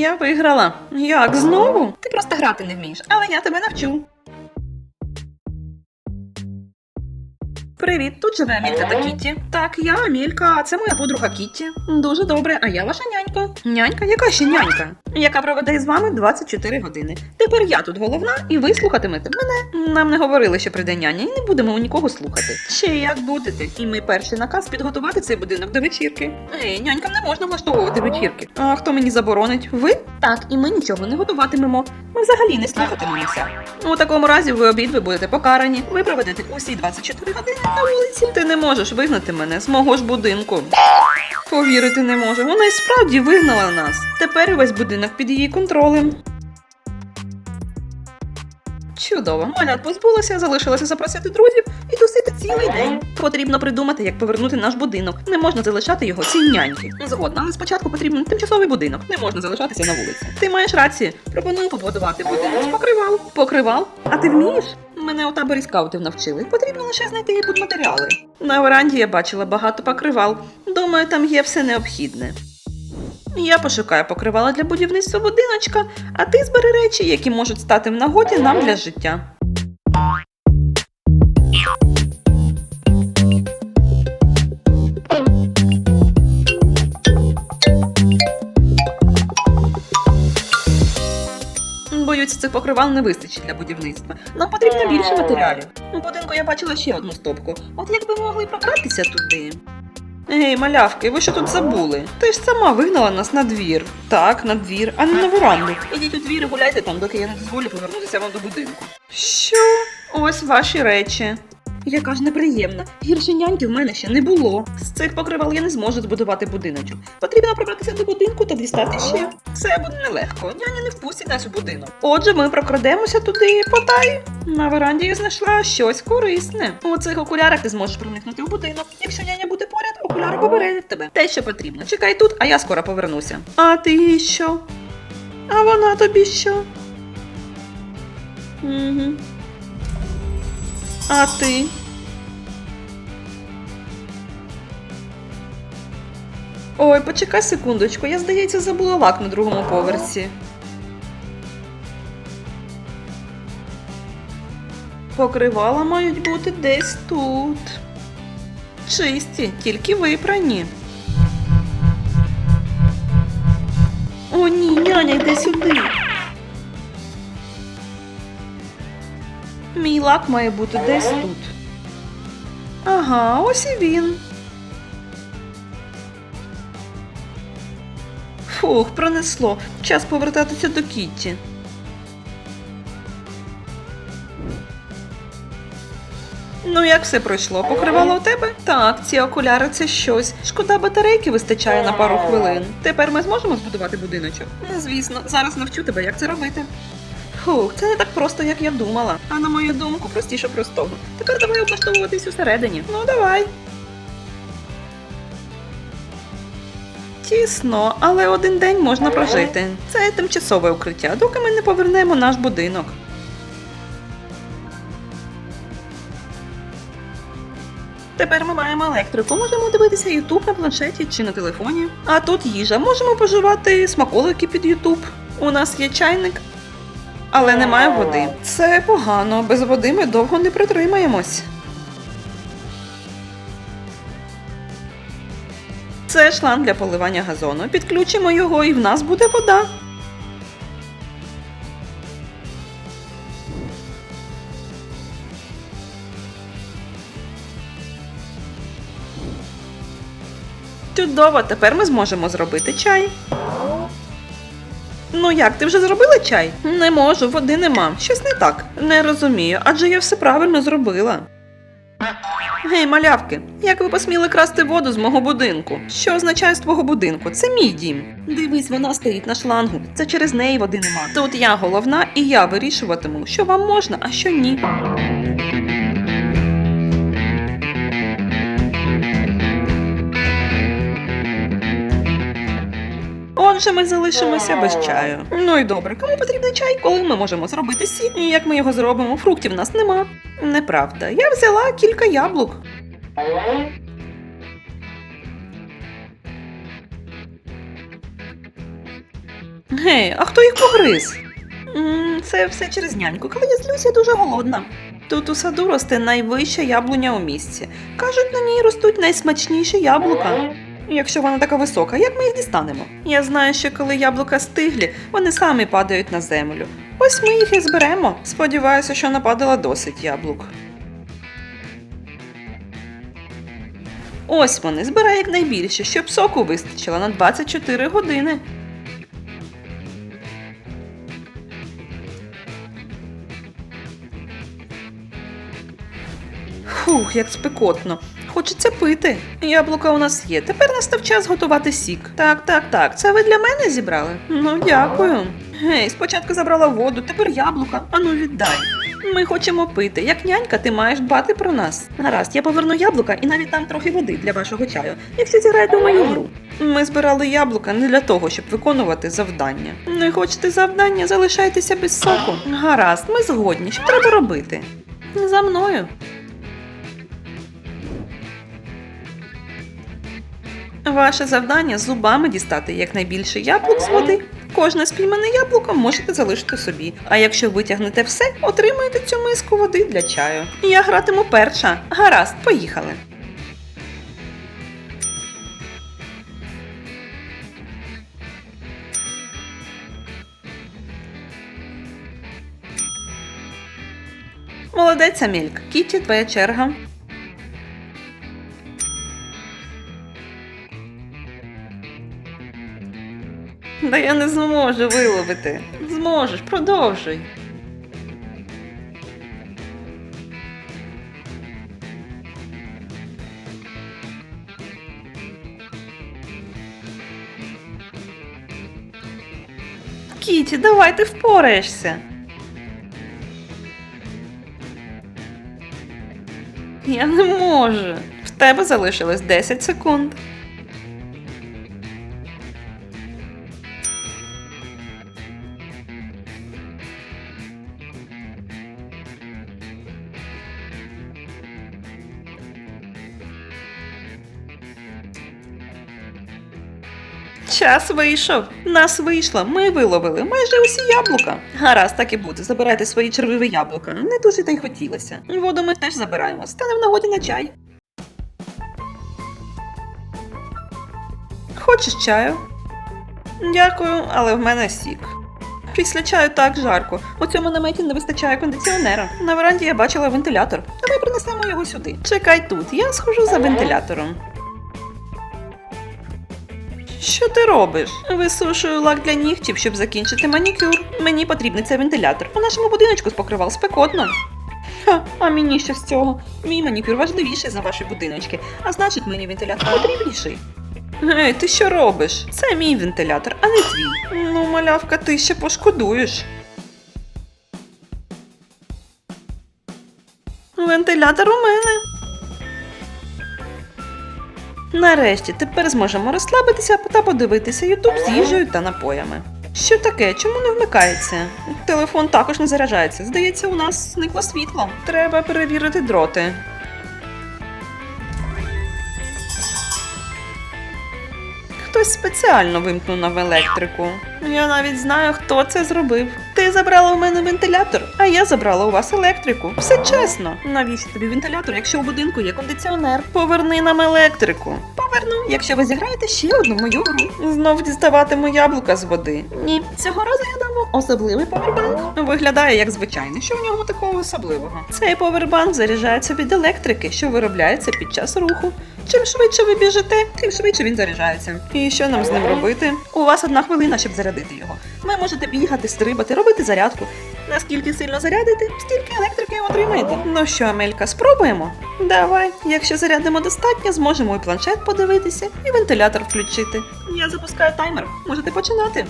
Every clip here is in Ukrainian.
Я виграла. Як знову? Ти просто грати не вмієш, але я тебе навчу. Привіт, тут живе Амілька та Кітті. Так, я Амілька, а це моя подруга Кітті. Дуже добре, а я ваша нянька. Нянька? Яка ще нянька? Яка проведе з вами 24 години. Тепер я тут головна, і ви слухатимете мене. Нам не говорили, що прийде няня, і не будемо у нікого слухати. Ще як будете. І ми перший наказ підготувати цей будинок до вечірки. Ей, нянькам не можна влаштовувати вечірки. А хто мені заборонить? Ви? Так, і ми нічого не готуватимемо. Ми взагалі не слухатимемося. У такому разі ви обидві будете покарані. Ви проведете усі 24 години на вулиці. Ти не можеш вигнати мене з мого ж будинку. Повірити не можу. Вона і справді вигнала нас. Тепер весь будинок під її контролем. Чудово, малят позбулася, залишилося запросити друзів і тусити цілий день. Потрібно придумати, як повернути наш будинок. Не можна залишати його цій няньки. Згодна, але спочатку потрібен тимчасовий будинок. Не можна залишатися на вулиці. Ти маєш рацію. Пропоную побудувати будинок покривал. Покривал? А ти вмієш? Мене у таборі скаутів навчили. Потрібно лише знайти будматеріали. На веранді я бачила багато покривал. Думаю, там є все необхідне. Я пошукаю покривала для будівництва будиночка, а ти збери речі, які можуть стати в нагоді нам для життя. Боюсь, цих покривал не вистачить для будівництва. Нам потрібно більше матеріалів. У будинку я бачила ще одну стопку. От якби ми могли пробратися туди. Ей, малявки, ви що тут забули? Ти ж сама вигнала нас на двір. Так, на двір, а не на веранду. Ідіть у двір і гуляйте там, доки я не дозволю повернутися вам до будинку. Що? Ось ваші речі. Яка ж неприємна. Гірше няньки в мене ще не було. З цих покривал я не зможу збудувати будиночок. Потрібно пробратися до будинку та дістати ще. Це буде нелегко. Няня не впустить нас у будинок. Отже, ми прокрадемося туди, потай. На веранді я знайшла щось корисне. У цих окулярах ти зможеш проникнути у будинок. Якщо няня буде поряд, окуляри попередять тебе. Те, що потрібно. Чекай тут, а я скоро повернуся. А ти що? А вона тобі що? Угу. А ти? Ой, почекай секундочку, я, здається, забула лак на другому поверсі. Покривала мають бути десь тут. Чисті, тільки випрані. О, ні, няня, йди сюди. Мій лак має бути десь тут. Ага, ось і він. Фух, пронесло. Час повертатися до Кітті. Ну, як все пройшло? Покривало у тебе? Так, ці окуляри це щось. Шкода батарейки вистачає на пару хвилин. Тепер ми зможемо збудувати будиночок? Звісно, зараз навчу тебе, як це робити. Фух, це не так просто, як я думала. А на мою думку, простіше простого. Тепер давай облаштовуватись усередині. Ну, давай. Тісно, але один день можна прожити. Це тимчасове укриття, доки ми не повернемо наш будинок. Тепер ми маємо електрику. Можемо дивитися Ютуб на планшеті чи на телефоні. А тут їжа. Можемо поживати смаколики під Ютуб. У нас є чайник, але немає води. Це погано. Без води ми довго не протримаємось. Це шланг для поливання газону. Підключимо його і в нас буде вода. Чудово, тепер ми зможемо зробити чай. Ну як, ти вже зробила чай? Не можу, води нема. Щось не так. Не розумію, адже я все правильно зробила. Гей, малявки, як ви посміли красти воду з мого будинку? Що означає з твого будинку? Це мій дім. Дивись, вона стоїть на шлангу. Це через неї води нема. Тут я головна, і я вирішуватиму, що вам можна, а що ні. Отже, ми залишимося без чаю. Ну і добре, кому потрібний чай, коли ми можемо зробити сік? І як ми його зробимо? Фруктів в нас нема. Неправда. Я взяла кілька яблук. Гей, а хто їх погриз? Це все через няньку. Коли я злюся, я дуже голодна. Тут у саду росте найвища яблуня у місті. Кажуть, на ній ростуть найсмачніші яблука. Якщо вона така висока, як ми їх дістанемо? Я знаю, що коли яблука стиглі, вони самі падають на землю. Ось ми їх і зберемо. Сподіваюся, що нападало досить яблук. Ось вони, збирай якнайбільше, щоб соку вистачило на 24 години. Фух, як спекотно. Хочеться пити. Яблука у нас є. Тепер настав час готувати сік. Так, так, так. Це ви для мене зібрали? Ну, дякую. Гей, спочатку забрала воду, тепер яблука. Ану, віддай. Ми хочемо пити. Як нянька, ти маєш дбати про нас. Гаразд, я поверну яблука і навіть дам трохи води для вашого чаю, якщо зіграєте у мою гру. Ми збирали яблука не для того, щоб виконувати завдання. Не хочете завдання, залишайтеся без соку. Гаразд, ми згодні. Що треба робити? За мною. Ваше завдання зубами дістати якнайбільше яблук з води. Кожне спіймане яблуко можете залишити собі. А якщо витягнете все, отримаєте цю миску води для чаю. Я гратиму перша. Гаразд, поїхали. Молодець, Амелька. Кіті, твоя черга. Да я не зможу виловити. Зможеш, продовжуй. Кіті, давай ти впораєшся. Я не можу. В тебе залишилось 10 секунд. Час вийшов. Нас вийшло. Ми виловили майже усі яблука. Гаразд, так і буде. Забирайте свої червиві яблука. Не дуже та й хотілося. Воду ми теж забираємо. Стане в нагоді на чай. Хочеш чаю? Дякую, але в мене сік. Після чаю так жарко. У цьому наметі не вистачає кондиціонера. На веранді я бачила вентилятор. Давай принесемо його сюди. Чекай тут, я схожу за вентилятором. Що ти робиш? Висушую лак для нігтів, щоб закінчити манікюр. Мені потрібний цей вентилятор. У нашому будиночку з покривал спекотно. Ха, а мені що з цього? Мій манікюр важливіший за ваші будиночки, а значить мені вентилятор потрібніший. Гей, ти що робиш? Це мій вентилятор, а не твій. Ну, малявка, ти ще пошкодуєш. Вентилятор у мене. Нарешті тепер зможемо розслабитися та подивитися Ютуб з їжею та напоями. Що таке? Чому не вмикається? Телефон також не заряджається. Здається, у нас зникло світло. Треба перевірити дроти. Хтось спеціально вимкнув нам електрику. Я навіть знаю, хто це зробив. Ти забрала у мене вентилятор, а я забрала у вас електрику. Все чесно. Навіщо тобі вентилятор, якщо у будинку є кондиціонер? Поверни нам електрику. Поверну, якщо ви зіграєте ще одну мою гру. Знов діставатиму яблука з води. Ні, цього разу я дам вам особливий повербанк. Виглядає як звичайний. Що в ньому такого особливого? Цей повербанк заряджається від електрики, що виробляється під час руху. Чим швидше ви біжите, тим швидше він заряджається. І що нам з ним робити? У вас одна хвилина, щоб зарядити його. Ви можете бігати, стрибати, робити зарядку. Наскільки сильно зарядите, стільки електрики отримаєте. Ну що, Амелька, спробуємо? Давай, якщо зарядимо достатньо, зможемо і планшет подивитися, і вентилятор включити. Я запускаю таймер. Можете починати.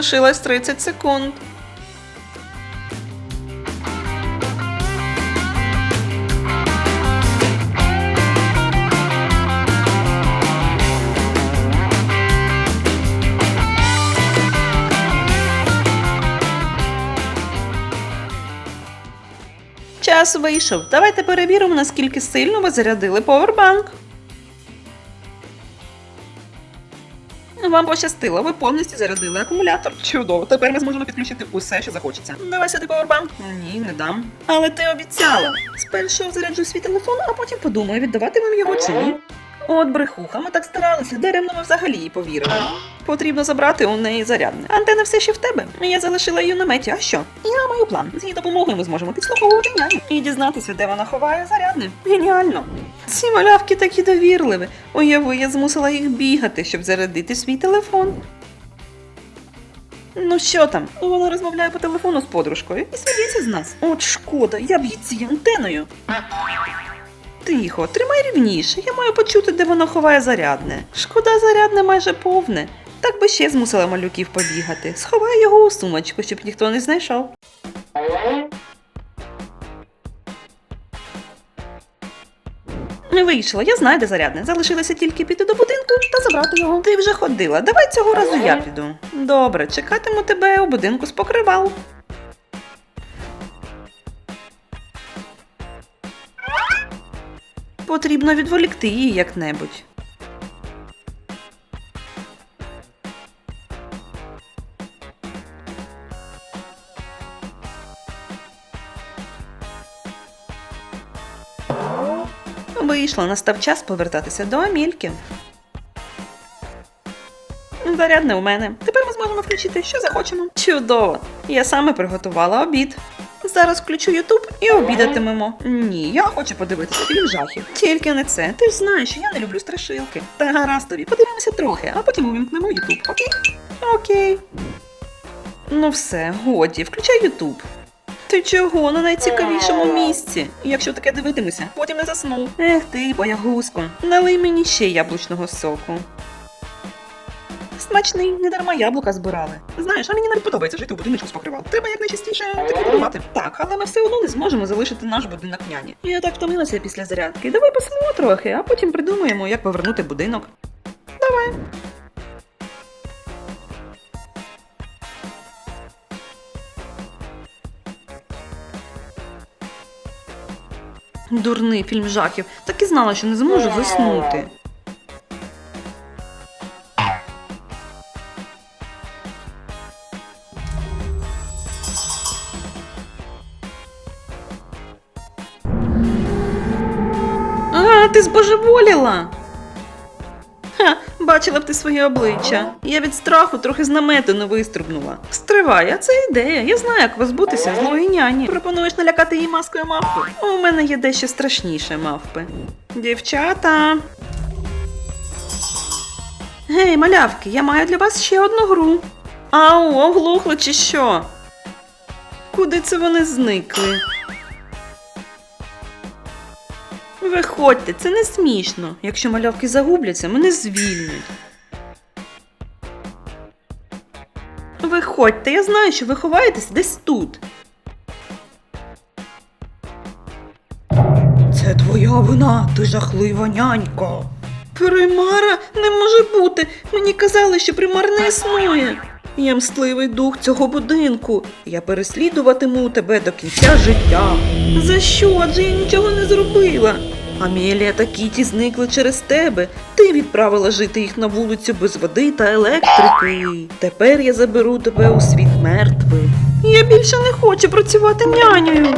лишилось 30 секунд. Час вийшов. Давайте перевіримо, наскільки сильно ви зарядили повербанк. Вам пощастило, ви повністю зарядили акумулятор. Чудово, тепер ми зможемо підключити усе, що захочеться. Давай сюди повербанк. Ні, не дам. Але ти обіцяла. Спершу заряджу свій телефон, а потім подумаю, віддавати вам його чи ні. От брехуха, ми так старалися, даремно ми взагалі їй повірили. Потрібно забрати у неї зарядне. Антена все ще в тебе. Я залишила її в наметі. А що? Я маю план. З її допомогою ми зможемо підслуховувати і дізнатися, де вона ховає зарядне. Геніально. Ці малявки такі довірливі. Уяви, я змусила їх бігати, щоб зарядити свій телефон. Ну що там? Вона розмовляє по телефону з подружкою і сміється з нас. От шкода, я б її цією антеною. Тихо, тримай рівніше. Я маю почути, де воно ховає зарядне. Шкода, зарядне майже повне. Так би ще змусила малюків побігати. Сховай його у сумочку, щоб ніхто не знайшов. Не вийшло, я знаю, де зарядне. Залишилося тільки піти до будинку та забрати його. Ти вже ходила. Давай цього разу я піду. Добре, чекатиму тебе у будинку з покривал. Потрібно відволікти її як-небудь. Вийшло, настав час повертатися до Амільки. Зарядне у мене. Тепер ми зможемо включити, що захочемо. Чудово! Я саме приготувала обід. Зараз включу Ютуб і обідатимемо. Ні, я хочу подивитися фільм жахів. Тільки не це. Ти ж знаєш, що я не люблю страшилки. Та гаразд тобі, подивимося трохи, а потім увімкнемо Ютуб, окей? Окей. Ну все, годі, включай Ютуб. Ти чого на найцікавішому місці? Якщо таке дивитимуся, потім не засну. Ех ти, боягузко, налий мені ще яблучного соку. Смачний, не дарма яблука збирали. Знаєш, а мені навіть подобається жити у будиночку з покривал. Треба якнайчастіше таке будувати. Так, але ми все одно не зможемо залишити наш будинок няні. Я так втомилася після зарядки. Давай посидимо трохи, а потім придумаємо, як повернути будинок. Давай. Дурний фільм жахів. Так і знала, що не зможу заснути. А, ти збожеволіла. Бачила б ти своє обличчя. Я від страху трохи з намету не вистрибнула. Стривай, а це ідея. Я знаю, як позбутися злої няні. Пропонуєш налякати її маскою мавпи? У мене є дещо страшніше мавпи. Дівчата. Гей, малявки, я маю для вас ще одну гру. Ау, оглухли чи що? Куди це вони зникли? Виходьте, це не смішно. Якщо малявки загубляться, мене звільнять. Виходьте, я знаю, що ви ховаєтесь десь тут. Це твоя вина, ти жахлива нянька. Примара не може бути. Мені казали, що примар не існує. Я мстливий дух цього будинку. Я переслідуватиму тебе до кінця життя. За що? Адже я нічого не зробила. Амелія та Кіті зникли через тебе. Ти відправила жити їх на вулицю без води та електрики. Тепер я заберу тебе у світ мертвих. Я більше не хочу працювати нянею.